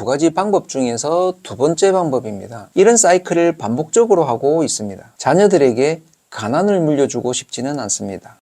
두 가지 방법 중에서 두 번째 방법입니다. 이런 사이클을 반복적으로 하고 있습니다. 자녀들에게 가난을 물려주고 싶지는 않습니다.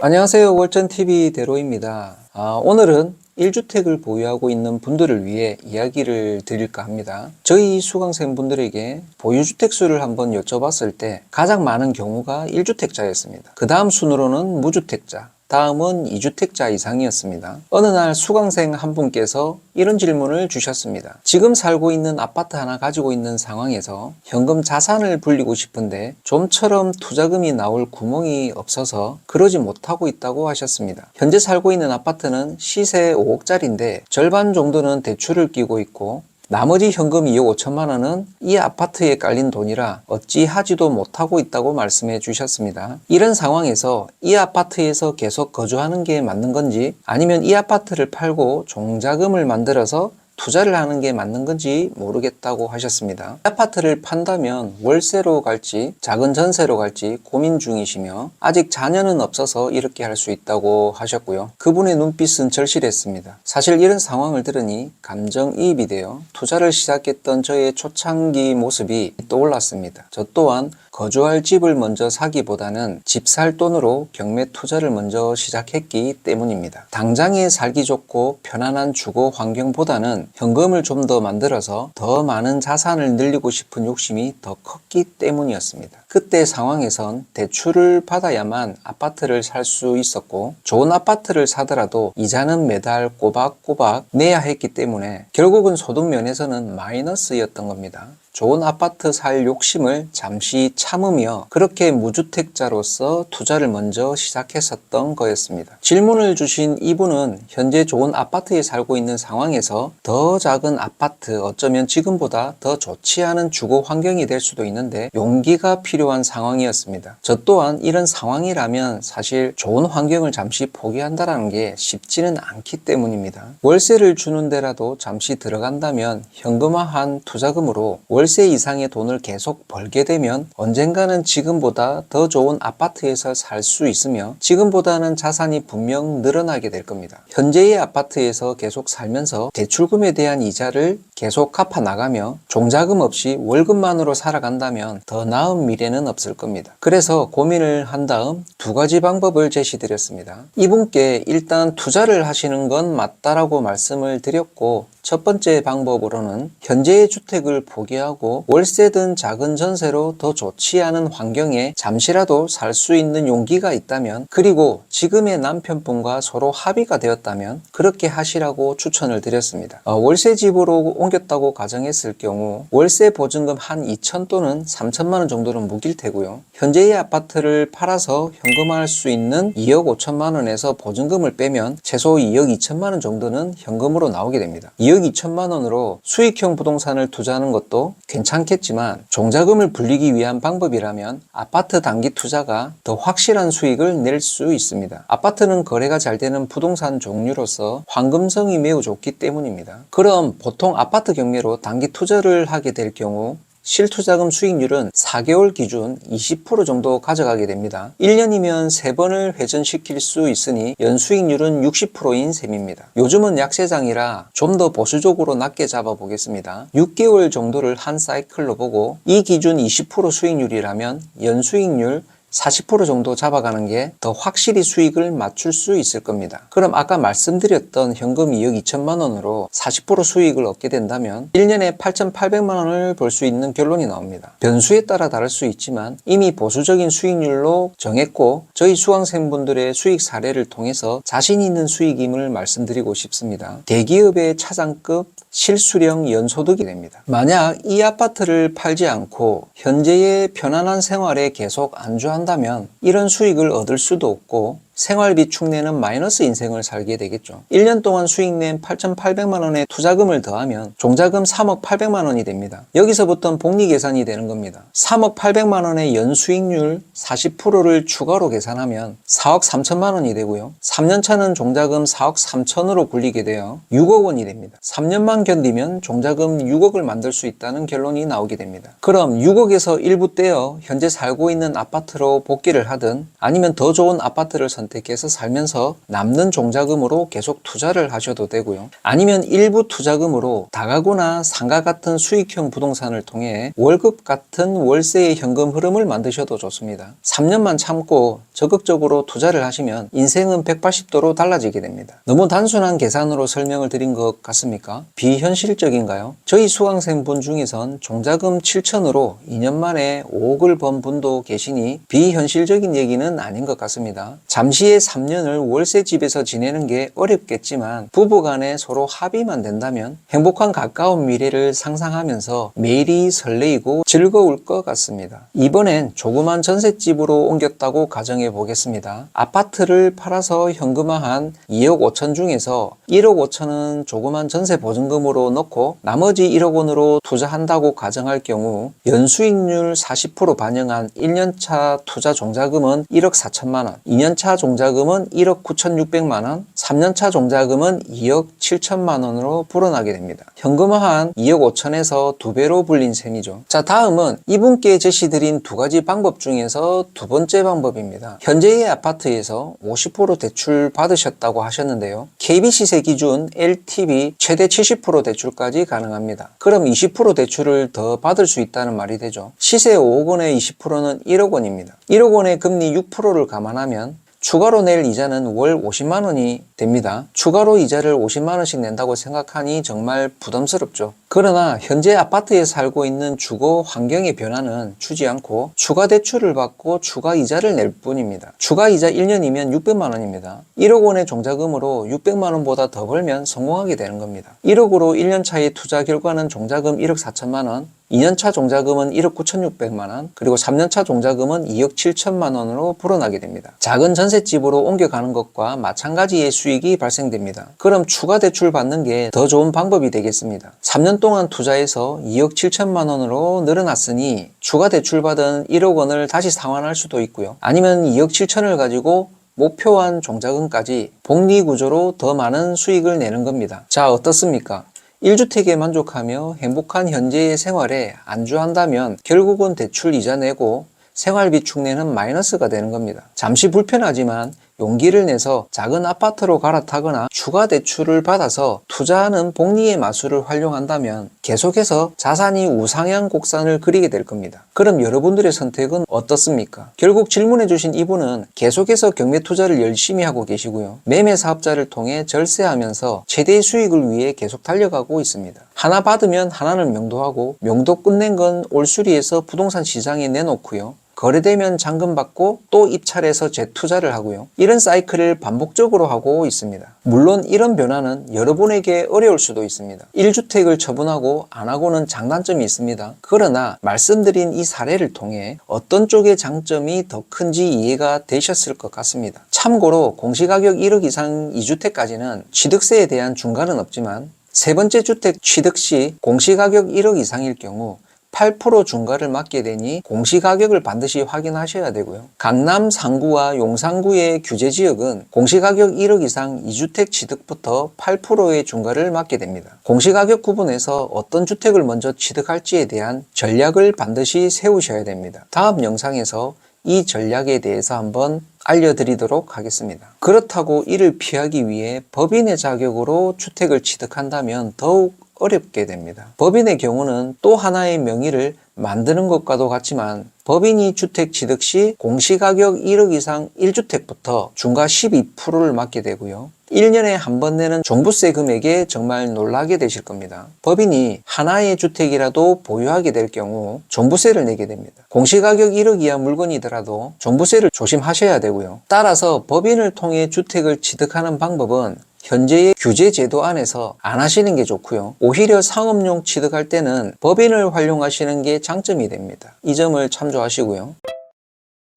안녕하세요. 월전TV 대로입니다. 아, 오늘은 1주택을 보유하고 있는 분들을 위해 이야기를 드릴까 합니다. 저희 수강생 분들에게 보유주택 수를 한번 여쭤봤을 때 가장 많은 경우가 1주택자였습니다. 그 다음 순으로는 무주택자, 다음은 2주택자 이상이었습니다. 어느 날 수강생 한 분께서 이런 질문을 주셨습니다. 지금 살고 있는 아파트 하나 가지고 있는 상황에서 현금 자산을 불리고 싶은데 좀처럼 투자금이 나올 구멍이 없어서 그러지 못하고 있다고 하셨습니다. 현재 살고 있는 아파트는 시세 5억짜리인데 절반 정도는 대출을 끼고 있고 나머지 현금 2억 5천만 원은 이 아파트에 깔린 돈이라 어찌 하지도 못하고 있다고 말씀해 주셨습니다. 이런 상황에서 이 아파트에서 계속 거주하는 게 맞는 건지 아니면 이 아파트를 팔고 종자금을 만들어서 투자를 하는 게 맞는 건지 모르겠다고 하셨습니다. 아파트를 판다면 월세로 갈지 작은 전세로 갈지 고민 중이시며 아직 자녀는 없어서 이렇게 할 수 있다고 하셨고요. 그분의 눈빛은 절실했습니다. 사실 이런 상황을 들으니 감정이입이 되어 투자를 시작했던 저의 초창기 모습이 떠올랐습니다. 저 또한 거주할 집을 먼저 사기보다는 집 살 돈으로 경매 투자를 먼저 시작했기 때문입니다. 당장에 살기 좋고 편안한 주거 환경보다는 현금을 좀 더 만들어서 더 많은 자산을 늘리고 싶은 욕심이 더 컸기 때문이었습니다. 그때 상황에선 대출을 받아야만 아파트를 살 수 있었고 좋은 아파트를 사더라도 이자는 매달 꼬박꼬박 내야 했기 때문에 결국은 소득 면에서는 마이너스였던 겁니다. 좋은 아파트 살 욕심을 잠시 참으며 그렇게 무주택자로서 투자를 먼저 시작했었던 거였습니다. 질문을 주신 이분은 현재 좋은 아파트에 살고 있는 상황에서 더 작은 아파트 어쩌면 지금보다 더 좋지 않은 주거 환경이 될 수도 있는데 용기가 필요한 상황이었습니다. 저 또한 이런 상황이라면 사실 좋은 환경을 잠시 포기한다는 게 쉽지는 않기 때문입니다. 월세를 주는 데라도 잠시 들어간다면 현금화한 투자금으로 월세 이상의 돈을 계속 벌게 되면 언젠가는 지금보다 더 좋은 아파트에서 살 수 있으며 지금보다는 자산이 분명 늘어나게 될 겁니다. 현재의 아파트에서 계속 살면서 대출금에 대한 이자를 계속 갚아 나가며 종자금 없이 월급만으로 살아간다면 더 나은 미래는 없을 겁니다. 그래서 고민을 한 다음 두 가지 방법을 제시드렸습니다. 이분께 일단 투자를 하시는 건 맞다라고 말씀을 드렸고 첫 번째 방법으로는 현재의 주택을 포기하고 월세든 작은 전세로 더 좋지 않은 환경에 잠시라도 살 수 있는 용기가 있다면 그리고 지금의 남편분과 서로 합의가 되었다면 그렇게 하시라고 추천을 드렸습니다. 어, 월세 집으로 옮겼다고 가정했을 경우 월세 보증금 한 2천 또는 3천만 원 정도는 묵일 테고요. 현재의 아파트를 팔아서 현금화할 수 있는 2억 5천만 원에서 보증금을 빼면 최소 2억 2천만 원 정도는 현금으로 나오게 됩니다. 2억 2천만 원으로 수익형 부동산을 투자하는 것도 괜찮겠지만 종자금을 불리기 위한 방법이라면 아파트 단기 투자가 더 확실한 수익을 낼 수 있습니다. 아파트는 거래가 잘 되는 부동산 종류로서 황금성이 매우 좋기 때문입니다. 그럼 보통 아파트 경매로 단기 투자를 하게 될 경우 실투자금 수익률은 4개월 기준 20% 정도 가져가게 됩니다. 1년이면 3번을 회전시킬 수 있으니 연수익률은 60%인 셈입니다. 요즘은 약세장이라 좀 더 보수적으로 낮게 잡아보겠습니다. 6개월 정도를 한 사이클로 보고 이 기준 20% 수익률이라면 연수익률 40% 정도 잡아가는 게 더 확실히 수익을 맞출 수 있을 겁니다. 그럼 아까 말씀드렸던 현금 2억 2천만 원으로 40% 수익을 얻게 된다면 1년에 8,800만 원을 벌 수 있는 결론이 나옵니다. 변수에 따라 다를 수 있지만 이미 보수적인 수익률로 정했고 저희 수강생분들의 수익 사례를 통해서 자신 있는 수익임을 말씀드리고 싶습니다. 대기업의 차장급 실수령 연소득이 됩니다. 만약 이 아파트를 팔지 않고 현재의 편안한 생활에 계속 안주 한다면 이런 수익을 얻을 수도 없고 생활비 축내는 마이너스 인생을 살게 되겠죠. 1년 동안 수익 낸 8,800만 원의 투자금을 더하면 종자금 3억 800만 원이 됩니다. 여기서부터 복리 계산이 되는 겁니다. 3억 800만 원의 연수익률 40%를 추가로 계산하면 4억 3천만 원이 되고요. 3년 차는 종자금 4억 3천으로 굴리게 되어 6억 원이 됩니다. 3년만 견디면 종자금 6억을 만들 수 있다는 결론이 나오게 됩니다. 그럼 6억에서 일부 떼어 현재 살고 있는 아파트로 복귀를 하든 아니면 더 좋은 아파트를 선택 선택해서 살면서 남는 종자금으로 계속 투자를 하셔도 되고요. 아니면 일부 투자금으로 다가구나 상가 같은 수익형 부동산을 통해 월급 같은 월세의 현금 흐름을 만드셔도 좋습니다. 3년만 참고 적극적으로 투자를 하시면 인생은 180도로 달라지게 됩니다. 너무 단순한 계산으로 설명을 드린 것 같습니까? 비현실적인가요? 저희 수강생분 중에선 종자금 7천으로 2년 만에 5억을 번 분도 계시니 비현실적인 얘기는 아닌 것 같습니다. 잠시 의 3년을 월세 집에서 지내는 게 어렵겠지만 부부간에 서로 합의만 된다면 행복한 가까운 미래를 상상하면서 매일이 설레이고 즐거울 것 같습니다. 이번엔 조그만 전셋집으로 옮겼다고 가정해 보겠습니다. 아파트를 팔아서 현금화한 2억 5천 중에서 1억 5천은 조그만 전세 보증금으로 넣고 나머지 1억 원으로 투자한다고 가정할 경우 연수익률 40% 반영한 1년차 투자 종자금은 1억 4천만 원, 2년차 종자금은 1억 9천6백만 원, 3년차 종자금은 2억 7천만 원으로 불어나게 됩니다. 현금화한 2억 5천에서 두 배로 불린 셈이죠. 자, 다음은 이분께 제시드린 두 가지 방법 중에서 두 번째 방법입니다. 현재의 아파트에서 50% 대출 받으셨다고 하셨는데요. KB시세 기준 LTV 최대 70% 대출까지 가능합니다. 그럼 20% 대출을 더 받을 수 있다는 말이 되죠. 시세 5억 원의 20%는 1억 원입니다. 1억 원의 금리 6%를 감안하면 추가로 낼 이자는 월 50만 원이 됩니다. 추가로 이자를 50만 원씩 낸다고 생각하니 정말 부담스럽죠. 그러나 현재 아파트에 살고 있는 주거 환경의 변화는 주지 않고 추가 대출을 받고 추가 이자를 낼 뿐입니다. 추가 이자 1년이면 600만 원입니다. 1억 원의 종자금으로 600만 원보다 더 벌면 성공하게 되는 겁니다. 1억으로 1년 차의 투자 결과는 종자금 1억 4천만 원, 2년차 종자금은 1억 9,600만 원, 그리고 3년차 종자금은 2억 7천만 원으로 불어나게 됩니다. 작은 전셋집으로 옮겨가는 것과 마찬가지의 수익이 발생됩니다. 그럼 추가 대출 받는 게 더 좋은 방법이 되겠습니다. 3년 동안 투자해서 2억 7천만 원으로 늘어났으니 추가 대출 받은 1억 원을 다시 상환할 수도 있고요. 아니면 2억 7천을 가지고 목표한 종자금까지 복리 구조로 더 많은 수익을 내는 겁니다. 자, 어떻습니까? 1주택에 만족하며 행복한 현재의 생활에 안주한다면 결국은 대출 이자 내고 생활비 축내는 마이너스가 되는 겁니다. 잠시 불편하지만 용기를 내서 작은 아파트로 갈아타거나 추가 대출을 받아서 투자하는 복리의 마술을 활용한다면 계속해서 자산이 우상향 곡선을 그리게 될 겁니다. 그럼 여러분들의 선택은 어떻습니까? 결국 질문해 주신 이분은 계속해서 경매 투자를 열심히 하고 계시고요. 매매 사업자를 통해 절세하면서 최대의 수익을 위해 계속 달려가고 있습니다. 하나 받으면 하나는 명도하고 명도 끝낸 건 올수리에서 부동산 시장에 내놓고요. 거래되면 잔금 받고 또 입찰해서 재투자를 하고요. 이런 사이클을 반복적으로 하고 있습니다. 물론 이런 변화는 여러분에게 어려울 수도 있습니다. 1주택을 처분하고 안 하고는 장단점이 있습니다. 그러나 말씀드린 이 사례를 통해 어떤 쪽의 장점이 더 큰지 이해가 되셨을 것 같습니다. 참고로 공시가격 1억 이상 2주택까지는 취득세에 대한 중간은 없지만 세 번째 주택 취득 시 공시가격 1억 이상일 경우 8% 중과를 맞게 되니 공시가격을 반드시 확인하셔야 되고요. 강남 상구와 용산구의 규제 지역은 공시가격 1억 이상 2주택 취득부터 8%의 중과를 맞게 됩니다. 공시가격 구분에서 어떤 주택을 먼저 취득할지에 대한 전략을 반드시 세우셔야 됩니다. 다음 영상에서 이 전략에 대해서 한번 알려드리도록 하겠습니다. 그렇다고 이를 피하기 위해 법인의 자격으로 주택을 취득한다면 더욱 어렵게 됩니다. 법인의 경우는 또 하나의 명의를 만드는 것과도 같지만 법인이 주택 취득 시 공시가격 1억 이상 1주택부터 중과 12%를 맞게 되고요. 1년에 한 번 내는 종부세 금액에 정말 놀라게 되실 겁니다. 법인이 하나의 주택이라도 보유하게 될 경우 종부세를 내게 됩니다. 공시가격 1억 이하 물건이더라도 종부세를 조심하셔야 되고요. 따라서 법인을 통해 주택을 취득하는 방법은 현재의 규제 제도 안에서 안 하시는 게 좋고요. 오히려 상업용 취득할 때는 법인을 활용하시는 게 장점이 됩니다. 이 점을 참조하시고요.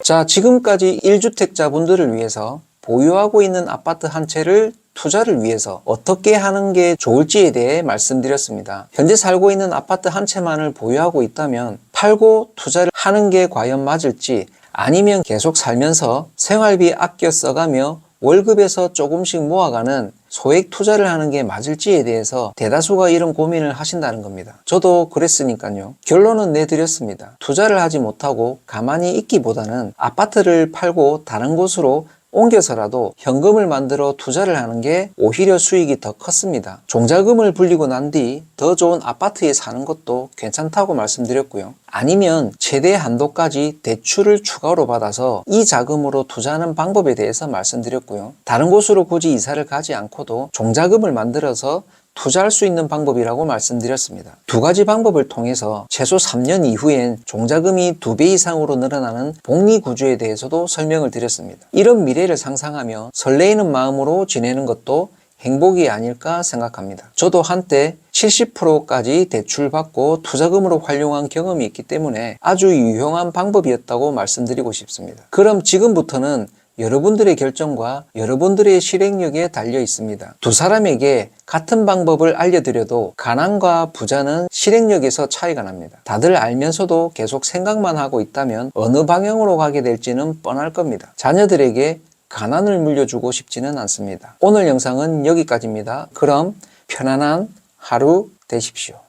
자, 지금까지 1주택자분들을 위해서 보유하고 있는 아파트 한 채를 투자를 위해서 어떻게 하는 게 좋을지에 대해 말씀드렸습니다. 현재 살고 있는 아파트 한 채만을 보유하고 있다면 팔고 투자를 하는 게 과연 맞을지 아니면 계속 살면서 생활비 아껴 써가며 월급에서 조금씩 모아가는 소액 투자를 하는 게 맞을지에 대해서 대다수가 이런 고민을 하신다는 겁니다. 저도 그랬으니까요. 결론은 내드렸습니다. 투자를 하지 못하고 가만히 있기보다는 아파트를 팔고 다른 곳으로 옮겨서라도 현금을 만들어 투자를 하는 게 오히려 수익이 더 컸습니다. 종자금을 불리고 난 뒤 더 좋은 아파트에 사는 것도 괜찮다고 말씀드렸고요. 아니면 최대 한도까지 대출을 추가로 받아서 이 자금으로 투자하는 방법에 대해서 말씀드렸고요. 다른 곳으로 굳이 이사를 가지 않고도 종자금을 만들어서 투자할 수 있는 방법이라고 말씀드렸습니다. 두 가지 방법을 통해서 최소 3년 이후엔 종자금이 두배 이상으로 늘어나는 복리 구조에 대해서도 설명을 드렸습니다. 이런 미래를 상상하며 설레이는 마음으로 지내는 것도 행복이 아닐까 생각합니다. 저도 한때 70%까지 대출받고 투자금으로 활용한 경험이 있기 때문에 아주 유용한 방법이었다고 말씀드리고 싶습니다. 그럼 지금부터는 여러분들의 결정과 여러분들의 실행력에 달려 있습니다. 두 사람에게 같은 방법을 알려드려도 가난과 부자는 실행력에서 차이가 납니다. 다들 알면서도 계속 생각만 하고 있다면 어느 방향으로 가게 될지는 뻔할 겁니다. 자녀들에게 가난을 물려주고 싶지는 않습니다. 오늘 영상은 여기까지입니다. 그럼 편안한 하루 되십시오.